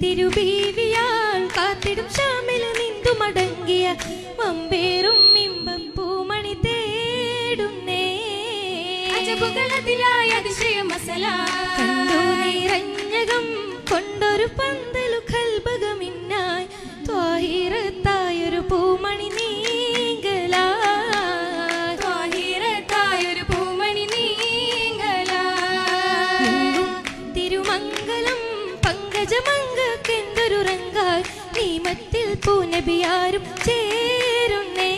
തിരുബീവിയാൾ കാത്തിടും ഷാമിൽ നിന്തു മടങ്ങിയ മമ്പേറും ഇമ്പം പൂമണി തേടുന്നേ അതിശയമസല കണ്ടു നിറഞ്ഞകം കൊണ്ടൊരു പന്ത എല്ലാവരും ചേരുന്നേ.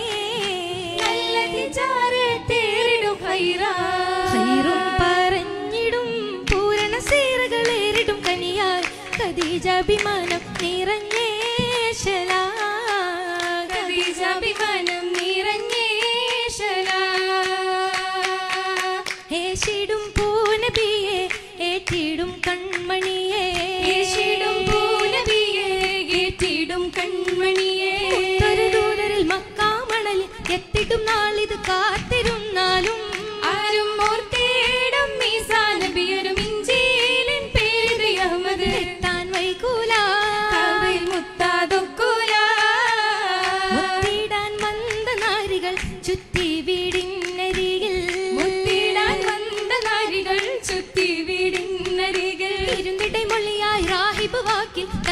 പറഞ്ഞിടും പൂരണ സേരകളേറിടും കനിയാൽ. കദീജാഭിമാനം നിറഞ്ഞ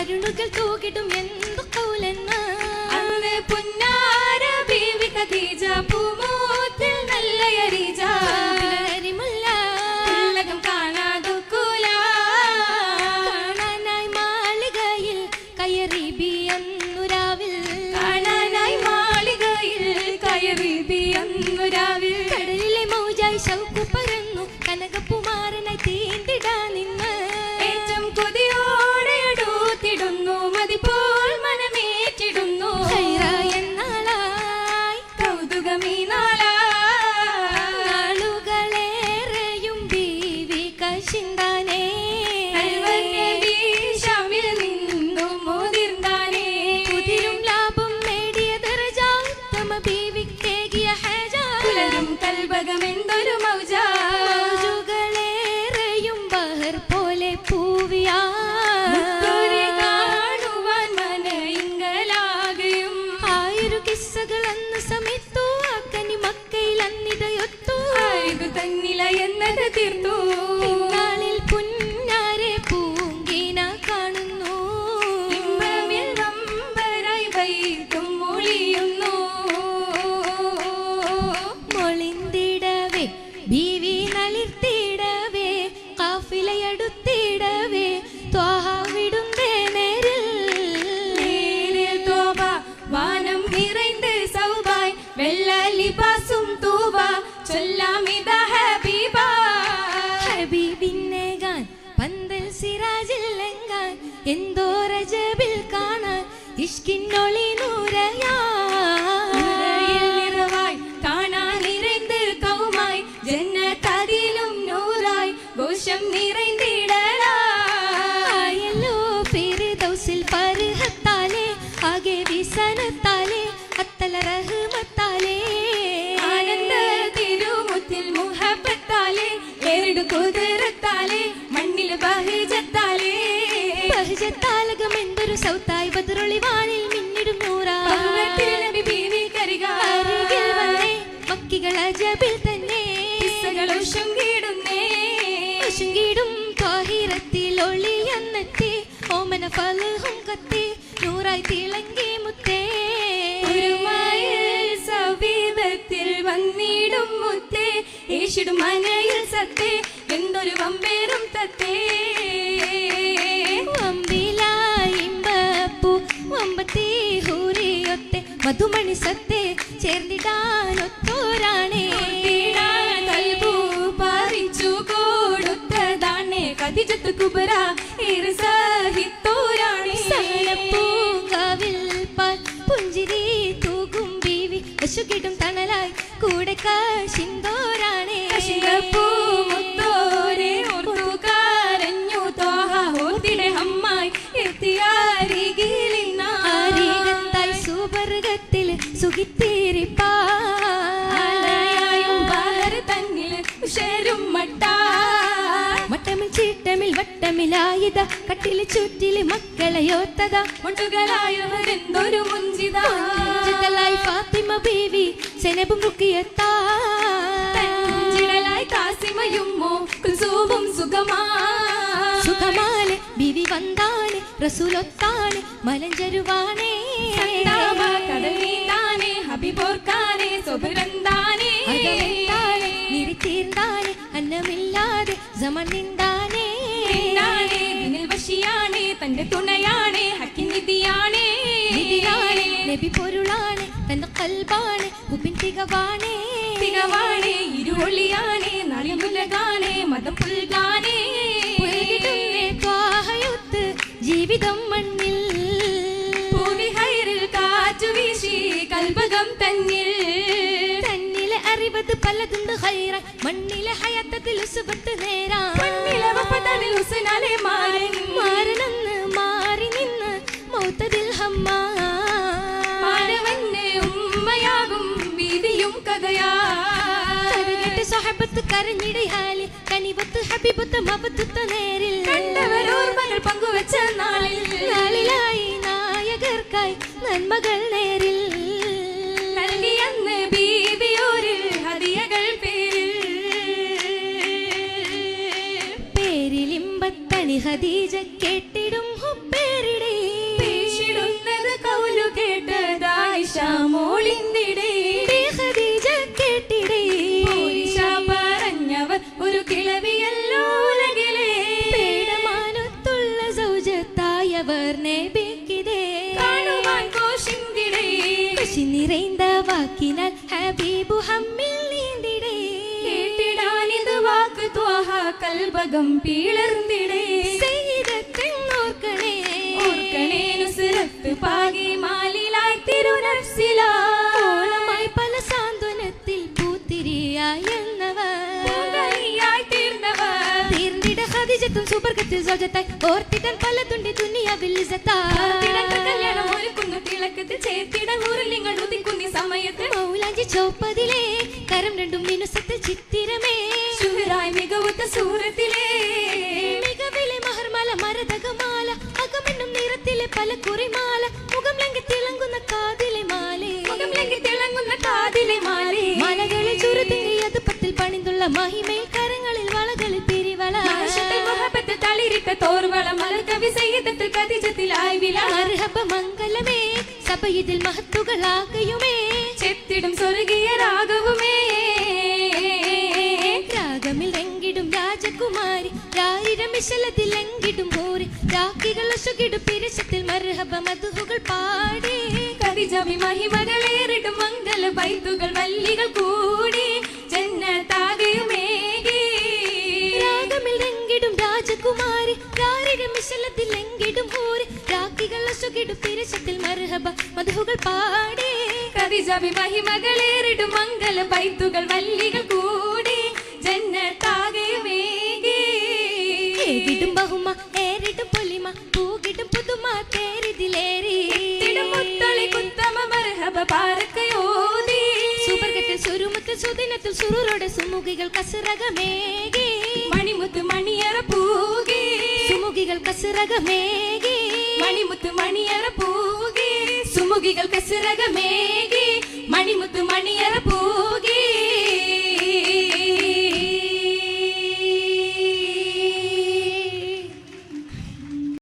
അരുണുകൾ തൂകിടും എന്തു കിസ്സകളെന്ന സമയത്തോ അക്കനി മക്കയിൽ അന്നിതയൊത്തോ. ആയതു തന്നില എന്നത് തീർത്തോ. വെള്ളലി പാസും തൂവ ചൊല്ലാമിത ബഹജത്താലേ. ಎರಡು ಕೂದರತ್ತಾಲೆ ಮಣ್ಣಿಲು ಬಹಜತ್ತಾಲೆ ಬಹಜತ್ತಾಲಗಮೆಂದರು ಸೌತಾಯಿ ಬದರೊಳಿ ವಾಣಿಲ್ ಮಿನ್ನಿಡು ನೂರ ನಬಿ ಬೀವಿ ಕರಿಗ മക്കികൾ അജബിൽ തന്നെ. ശുങ്കിടുന്നേ ശുങ്കിടും കാഹിരത്തിൽ ഒളിയെന്നെത്തി ഓമന ഫലഹും കത്തി നൂറായി തിളങ്ങി മുത്തേ. സവീതത്തിൽ വന്നിടും കുരിശിടും മനയിൽ സത്തേ. എന്തൊരു വമ്പേറും തത്തേ. വമ്പിലായിമ്പപ്പൂ വമ്പത്തേ ഹൂരിയൊത്തെ. മധുമണി സത്തേ ചേർന്നിടാനൊത്തോരാണേ. പാറിച്ചു കൊടുത്തതാണേ. കതിജത്ത് കുബര സഹിത്തോരാണേ പൂക്കാവിൽ പുഞ്ചിരി തൂകും ബീവി. പശുകിടും തണലായി കൂടെ കാശിൻ സുഖിത്തേരിപ്പാളയായും പാലര മട്ട. മക്കളെ യോത്തത. ഫാത്തിമ സുഖമാ. ബിവി വന്താനെ റസൂലൊത്താനെ മലഞ്ചരുവാനേ നബി പൊരുളാണ് തന്റെ കൽബാണ് ഉപ്പിൻ തികവാണേ. തികവാണേ ഇരുളൊളിയാണേ നളിമുലകാണേ മതം പുൽകാനേ ത്വാഹയൊത്ത് ജീവിതം മണ്ണിൽ. പൂവി ഹൈറിൽ കാറ്റു വീശി കൽബകം തന്നിൽ. തന്നിലെ അറിവത് പലതുണ്ട് ഹൈറ മണ്ണിലെ ഹയത്തത്തിൽ ഉസുബത്ത് നേരാ സ്വഹബത്ത് കരഞ്ഞിടയാലി കനിവത്ത് ഹബിബത്ത് മബത്തുത്ത നേരിൽ. കണ്ടവരോർമ്മകൾ പങ്കുവെച്ച നാളിൽ. നാളിലായി നായകർക്കായി നന്മകൾ നേരിൽ. നൽകിയന്ന് ബീവിയോരിൽ ഹദിയകൾ പേരിൽ. പേരിലിമ്പത്തണി ഹദീജ കേട്ടിടും ഹുപ്പേരിടേ. പേശിടുന്നത് കൗലു കേട്ടതായിഷ മോളിന്തിടേ സൗജത്തായവർ നേബിക്കിതേ കാണുവാൻ കോശിന്തിടേ. കശി നിറൈந்த വാക്കിനാൽ ഹബീബു ഹമ്മിൽ നീന്തിടേ. കേട്ടിടാനിത് വാക്ക് ത്വാഹ കൽബകം പീളർന്നിടേ. സയ്യിദത്തെന്നോർക്കണേ ഓർക്കണേ നുസ്രത്ത് പാകി മാലിലായി തിരുനഫ്സിലാ. ഓളമായി പല സാന്ത്വനത്തിൽ പൂത്തിരിയായി എന്നവർ പൂങ്കനിയായി തീർന്നവർ. തീർന്നിട ഓർത്തിടാൻ പലതുണ്ട് ദുനിയാവിൽ തിടക്ക കല്യാണം ഒരുക്കുന്നു. തിളക്കത്തിൽ ചേർത്തിട ഊരിലിങ്ങൾ ഉദിക്കുന്നി സമയത്ത് മൗലാഞ്ചി ചോപ്പതിലേ കരം രണ്ടും മിനുസത്തിൽ ചിത്തിരമേ. ശുഹരായി മികവുത്ത സൂറത്തിലേ. തളിരിട്ട തോർവള മലർക്കവി സയ്യിദത്തിൽ കതിജത്തിൽ ആയ്വില മർഹബ മംഗലമേ സഭയിതിൽ മഹത്തുകളാകയുമേ ചെത്തിടും സ്വർഗീയ രാഗവുമേ രാഗമിൽ രംഗിടും രാജകുമാരി രായിരം വിശലത്തിൽ എങ്കിടും പോരി രാഖികൾ ഒസുകിടും പിരശത്തിൽ മർഹബ മധുഹുകൾ പാടി കതിജവി മഹിമകളേറിടും മംഗല ബൈത്തുകൾ വല്ലികൾ കൂടി വിശലത്തിൽ എങ്കിടും ഊര് രാഖികൾ ഒസുകിടും തിരശത്തിൽ മർഹബ മധുഹുകൾ പാടി. കതിജവി മഹിമകളേറിടും മംഗല പൈത്തുകൾ വല്ലികൾ കൂടി. ജന്നത്താകയുമേകി ഏകിടും ബഹുമ ഏറിടും പൊലിമ പൂകിടും പുതുമ തേരിതിലേറി മുത്തളി കുത്തമ മർഹബ പാറക്കയോതി സുപർഗത്തിൽ സുരുമത്തിൽ സുദിനത്തിൽ സുറുറോടെ സുമുഖികൾ കസറകമേകി സുമുഖികൾ കസറകമേകി മണിമുത്ത് മണിയറ പൂകി സുമുഖികൾ കസിറകമേകി മണിമുത്ത് മണിയറ പൂകി